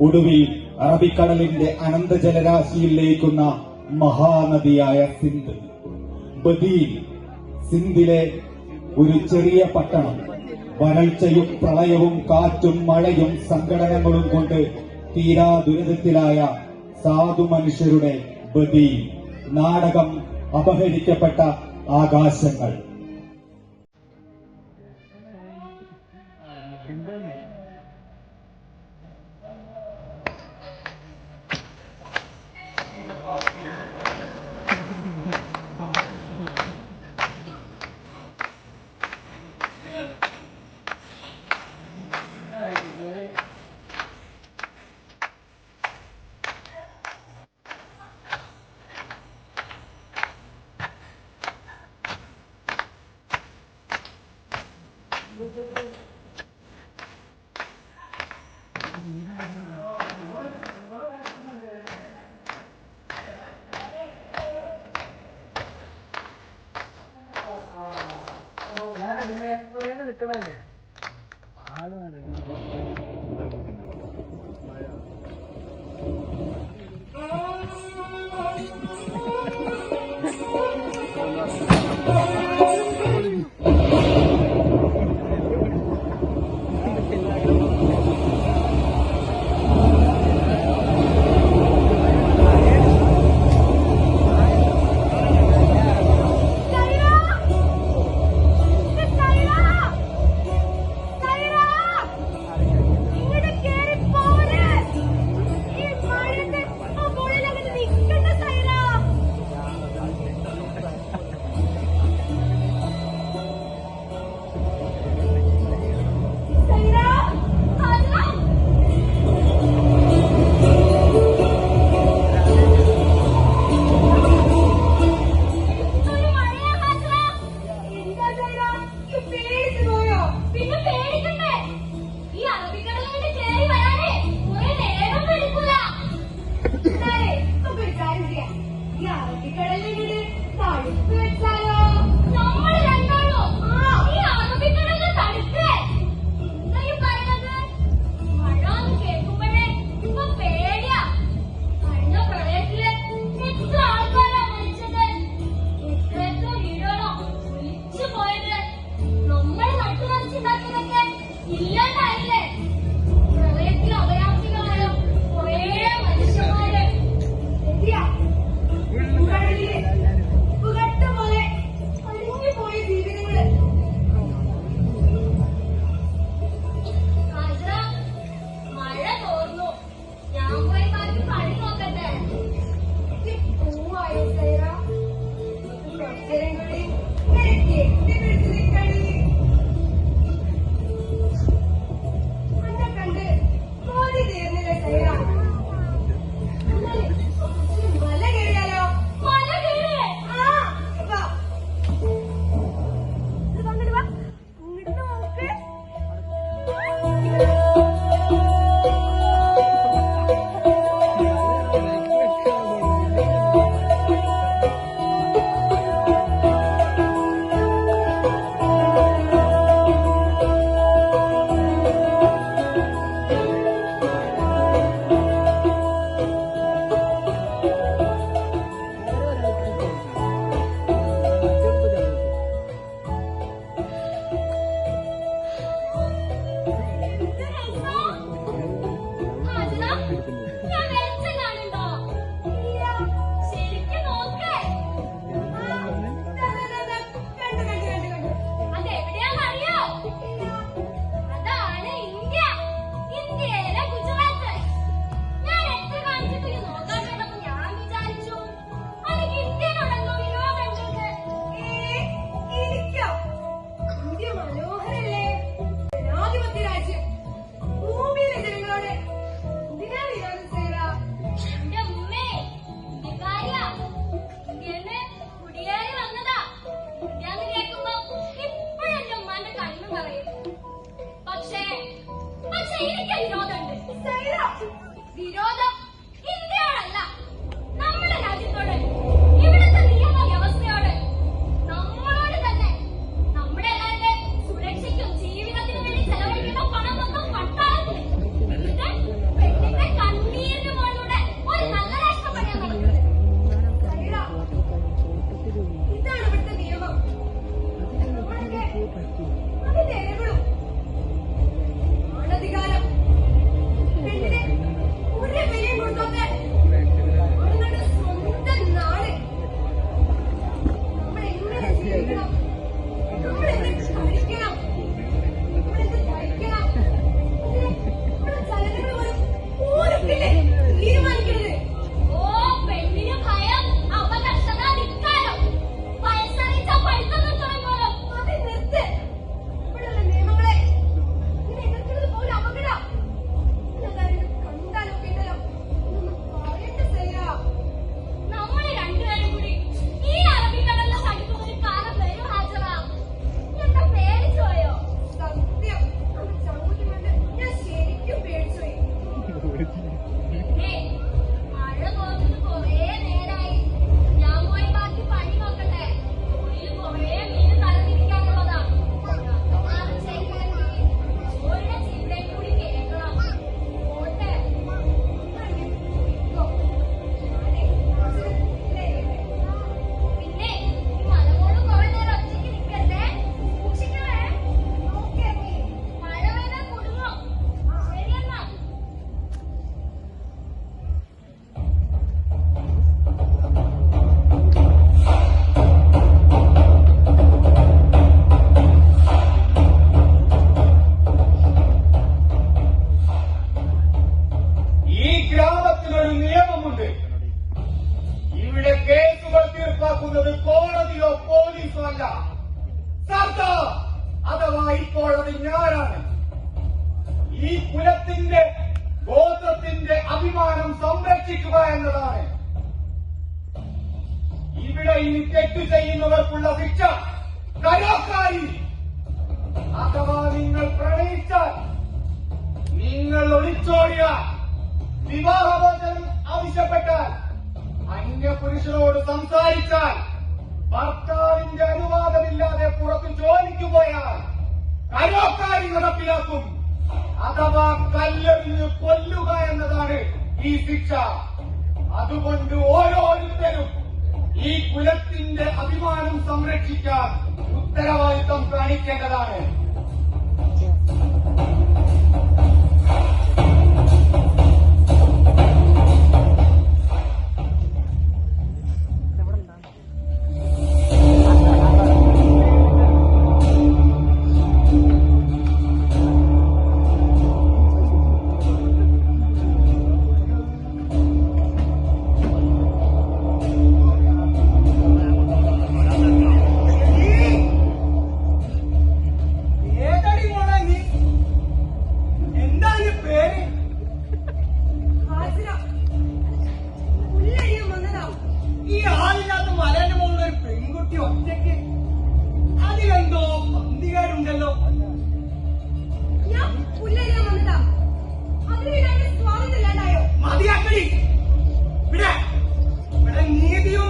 ഒടുവിൽ അറബിക്കടലിന്റെ അനന്ത ജലരാശിയിൽ ലയിക്കുന്ന മഹാനദിയായ സിന്ധ്. ബദീൽ സിന്ധിലെ ഒരു ചെറിയ പട്ടണം. വരൾച്ചയും പ്രളയവും കാറ്റും മഴയും സംഘടനകളും കൊണ്ട് തീരാ ദുരിതത്തിലായ സാധു മനുഷ്യരുടെ ബദീൽ. നാടകം അപഹരിക്കപ്പെട്ട ആകാശങ്ങൾ. দেখতে পাবে ভালো या याकडे निगडे ताळी ഇരിക്കും വിനോദമുണ്ട് വിനോദം ഞാനാണ് ഈ കുലത്തിന്റെ ഗോത്രത്തിന്റെ അഭിമാനം സംരക്ഷിക്കുക എന്നതാണ്. ഇവിടെ ഇനി തെറ്റു ചെയ്യുന്നവർക്കുള്ള ശിക്ഷ കലാക്കാരി അഥവാ നിങ്ങൾ പ്രണയിച്ചാൽ നിങ്ങൾ ഒളിച്ചോടിയ വിവാഹവചനം ആവശ്യപ്പെട്ടാൽ അന്യപുരുഷനോട് സംസാരിച്ചാൽ ഭർത്താവിന്റെ അനുവാദമില്ലാതെ പുറത്ത് ജോലിക്ക് പോയാൽ കരോക്കാരി നടപ്പിലാക്കും. അഥവാ കല്ലെറിഞ്ഞ് കൊല്ലുക എന്നതാണ് ഈ ശിക്ഷ. അതുകൊണ്ട് ഓരോരുത്തരും ഈ കുലത്തിന്റെ അഭിമാനം സംരക്ഷിക്കാൻ ഉത്തരവാദിത്വം കാണിക്കേണ്ടതാണ്. കുട്ടി ഒറ്റയ്ക്ക് അതിലെന്തോ പന്തികേടുണ്ടല്ലോ മതിയാക്കടി. ഇവിടെ ഇവിടെ നീതിയോ